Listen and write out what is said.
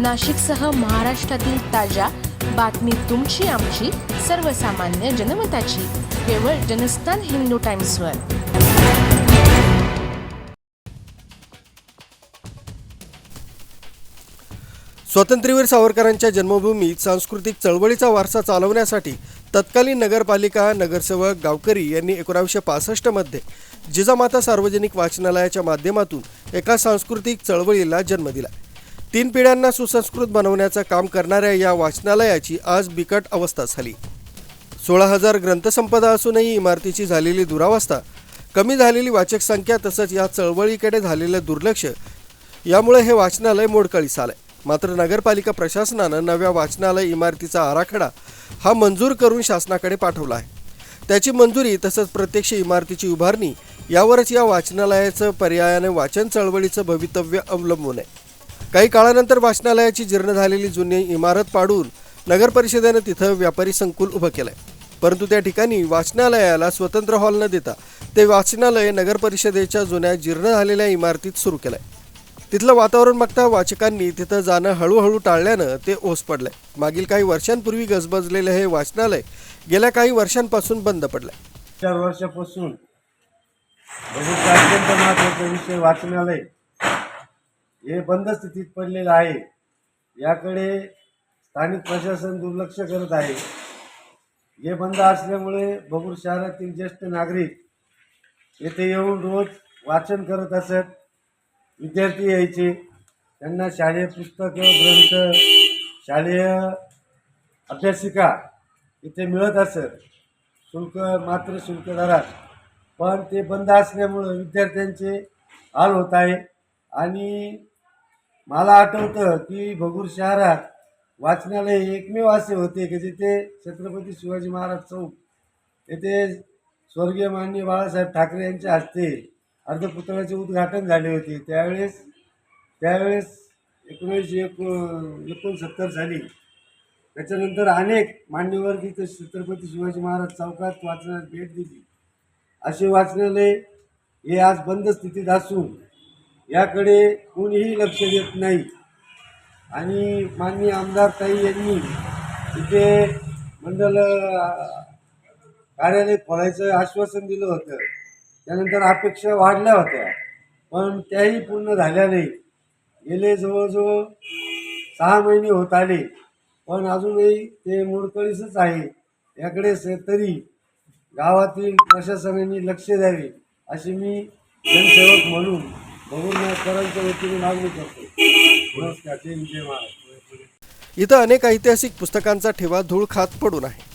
नाशिकसह महाराष्ट्रातील ताज्या बातमी तुमची आमची सर्वसामान्य जनमताची. केवळ जनस्थान हिंदू टाइम्सवर. स्वातंत्र्यवीर सावरकरांच्या जन्मभूमीत सांस्कृतिक चळवळीचा वारसा चालवण्यासाठी तत्कालीन नगरपालिका नगरसेवक गावकरी यांनी एकोणावीसशे पासष्टमध्ये जिजामाता सार्वजनिक वाचनालयाच्या माध्यमातून एका सांस्कृतिक चळवळीला जन्म दिला. तीन पिढ्यांना सुसंस्कृत बनवण्याचं काम करणाऱ्या या वाचनालयाची आज बिकट अवस्था झाली. सोळा हजार ग्रंथसंपदा असूनही इमारतीची झालेली दुरावस्था कमी झालेली वाचक संख्या तसंच या चळवळीकडे झालेलं दुर्लक्ष यामुळे हे वाचनालय मोडकळीस आलंय. मात्र नगरपालिका प्रशासनानं नव्या वाचनालय इमारतीचा आराखडा हा मंजूर करून शासनाकडे पाठवला आहे. त्याची मंजुरी तसंच प्रत्यक्ष इमारतीची उभारणी यावरच या वाचनालयाचं पर्यायाने वाचन चळवळीचं भवितव्य अवलंबून आहे. काही काळानंतर वाचनालयाची जीर्ण झालेली जुनी इमारत पाडून नगर परिषदेनं तिथं व्यापारी संकुल उभं केलंय. परंतु त्या ठिकाणी वाचनालयाला स्वतंत्र हॉल न देता ते वाचनालय नगर परिषदेच्या जुन्या जीर्ण झालेल्या इमारतीत सुरू केलंय. तिथलं वातावरण बघता वाचकांनी तिथं जाणं हळूहळू टाळल्यानं ते ओस पडलंय. मागील काही वर्षांपूर्वी गजबजलेलं हे वाचनालय गेल्या काही वर्षांपासून बंद पडलंय. चार वर्षापासून विषय वाचनालय हे बंद स्थितीत पडलेलं आहे. याकडे स्थानिक प्रशासन दुर्लक्ष करत आहे. हे बंद असल्यामुळे भगूर शहरातील ज्येष्ठ नागरिक येथे येऊन रोज वाचन करत असत. विद्यार्थी यायचे. त्यांना शालेय पुस्तकं ग्रंथ शालेय अभ्यासिका इथे मिळत असत. शुल्क मात्र शुल्क दरात. पण ते बंद असल्यामुळं विद्यार्थ्यांचे हाल होत आहे आणि मला आठवतं की भगूर शहरात वाचनालय एकमेव असे होते की जिथे छत्रपती शिवाजी महाराज चौक येथे स्वर्गीय माननीय बाळासाहेब ठाकरे यांच्या हस्ते अर्धपुतळ्याचे उद्घाटन झाले होते. त्यावेळेस त्यावेळेस एकोणीसशे एको एकोणसत्तर साली त्याच्यानंतर अनेक मान्यवर तिथे छत्रपती शिवाजी महाराज चौकात वाचनात भेट दिली. असे वाचनालय हे आज बंद स्थितीत असून याकडे कोणीही लक्ष देत नाही. आणि माननीय आमदार ताई यांनी तिथे मंडल कार्यालय खोलायचं आश्वासन दिलं होतं. त्यानंतर अपेक्षा वाढल्या होत्या. पण त्याही पूर्ण झाल्या नाही. गेले जवळजवळ सहा महिने होत आले. पण अजूनही ते मोडकळीसच आहे. याकडे तरी गावातील प्रशासनाने लक्ष द्यावे अशी मी जनसेवक म्हणून भगवनाथकरांच्या वतीने मागणी करतो. नमस्कार जय महाराज. इथं अनेक ऐतिहासिक पुस्तकांचा ठेवा धूळ खात पडून आहे.